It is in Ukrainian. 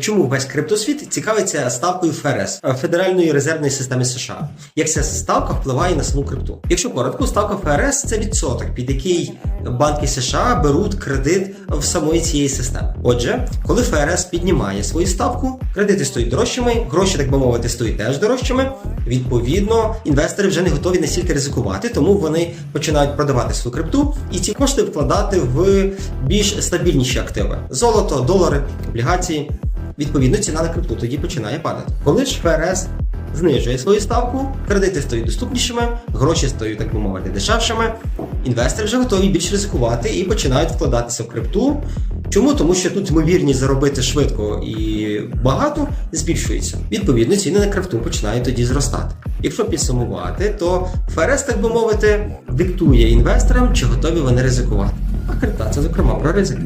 Чому весь криптосвіт цікавиться ставкою ФРС Федеральної резервної системи США? Як ця ставка впливає на саму крипту? Якщо коротко, ставка ФРС це відсоток, під який банки США беруть кредит в самої цієї системи. Отже, коли ФРС піднімає свою ставку, кредити стають дорожчими, гроші, так би мовити, стають теж дорожчими. Відповідно, інвестори вже не готові настільки ризикувати, тому вони починають продавати свою крипту і ці кошти вкладати в більш стабільніші активи: золото, долари, облігації. Відповідно, ціна на крипту тоді починає падати. Коли ж ФРС знижує свою ставку, кредити стають доступнішими, гроші стають, так би мовити, дешевшими. Інвестори вже готові більш ризикувати і починають вкладатися в крипту. Чому? Тому що тут ймовірність заробити швидко і багато збільшується. Відповідно, ціни на крипту починають тоді зростати. Якщо підсумувати, то ФРС, так би мовити, диктує інвесторам, чи готові вони ризикувати. А крипта це зокрема про ризик.